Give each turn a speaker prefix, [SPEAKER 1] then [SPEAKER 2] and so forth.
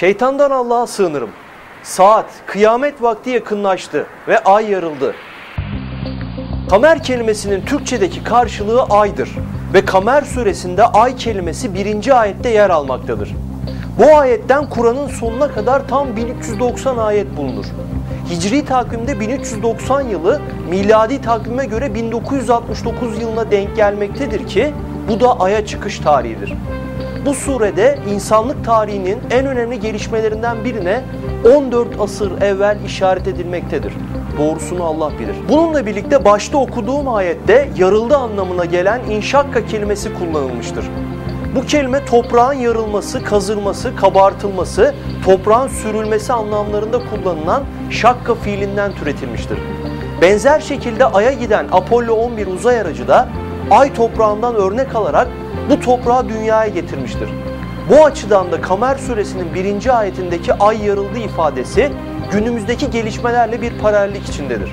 [SPEAKER 1] Şeytandan Allah'a sığınırım. Saat, kıyamet vakti yakınlaştı ve ay yarıldı. Kamer kelimesinin Türkçedeki karşılığı aydır ve Kamer suresinde ay kelimesi birinci ayette yer almaktadır. Bu ayetten Kur'an'ın sonuna kadar tam 1390 ayet bulunur. Hicri takvimde 1390 yılı miladi takvime göre 1969 yılına denk gelmektedir ki bu da aya çıkış tarihidir. Bu surede insanlık tarihinin en önemli gelişmelerinden birine 14 asır evvel işaret edilmektedir. Doğrusunu Allah bilir. Bununla birlikte başta okuduğum ayette yarıldı anlamına gelen inşakka kelimesi kullanılmıştır. Bu kelime toprağın yarılması, kazılması, kabartılması, toprağın sürülmesi anlamlarında kullanılan şakka fiilinden türetilmiştir. Benzer şekilde Ay'a giden Apollo 11 uzay aracı da Ay toprağından örnek alarak bu toprağı dünyaya getirmiştir. Bu açıdan da Kamer suresinin birinci ayetindeki ay yarıldı ifadesi günümüzdeki gelişmelerle bir paralellik içindedir.